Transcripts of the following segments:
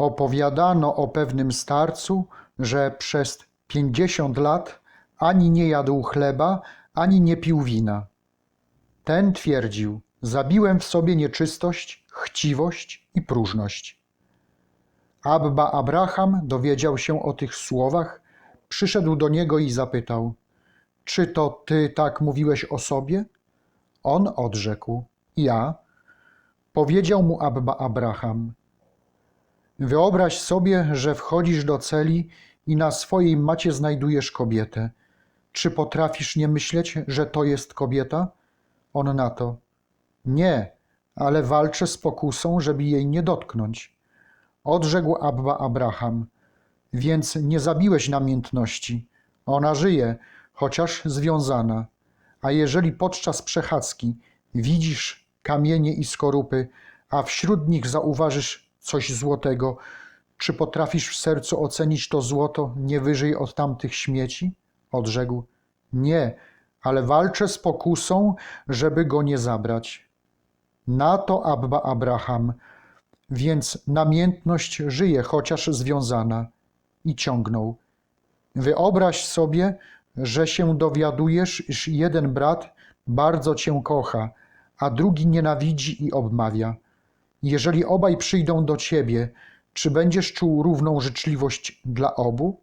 Opowiadano o pewnym starcu, że przez pięćdziesiąt lat ani nie jadł chleba, ani nie pił wina. Ten twierdził: Zabiłem w sobie nieczystość, chciwość i próżność. Abba Abraham dowiedział się o tych słowach, przyszedł do niego i zapytał: Czy to ty tak mówiłeś o sobie? On odrzekł: Ja. Powiedział mu Abba Abraham: Wyobraź sobie, że wchodzisz do celi i na swojej macie znajdujesz kobietę. Czy potrafisz nie myśleć, że to jest kobieta? On na to: Nie, ale walczę z pokusą, żeby jej nie dotknąć. Odrzekł Abba Abraham: Więc nie zabiłeś namiętności. Ona żyje, chociaż związana. A jeżeli podczas przechadzki widzisz kamienie i skorupy, a wśród nich zauważysz coś złotego, czy potrafisz w sercu ocenić to złoto nie wyżej od tamtych śmieci? Odrzekł: Nie, ale walczę z pokusą, żeby go nie zabrać. Na to Abba Abraham, więc namiętność żyje, chociaż związana. I ciągnął. Wyobraź sobie, że się dowiadujesz, iż jeden brat bardzo cię kocha, a drugi nienawidzi i obmawia. Jeżeli obaj przyjdą do ciebie, czy będziesz czuł równą życzliwość dla obu?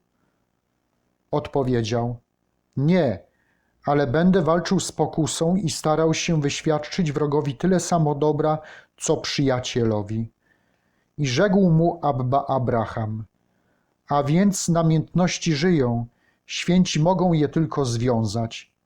Odpowiedział: Nie, ale będę walczył z pokusą i starał się wyświadczyć wrogowi tyle samo dobra, co przyjacielowi. I rzekł mu Abba Abraham: A więc namiętności żyją, święci mogą je tylko związać.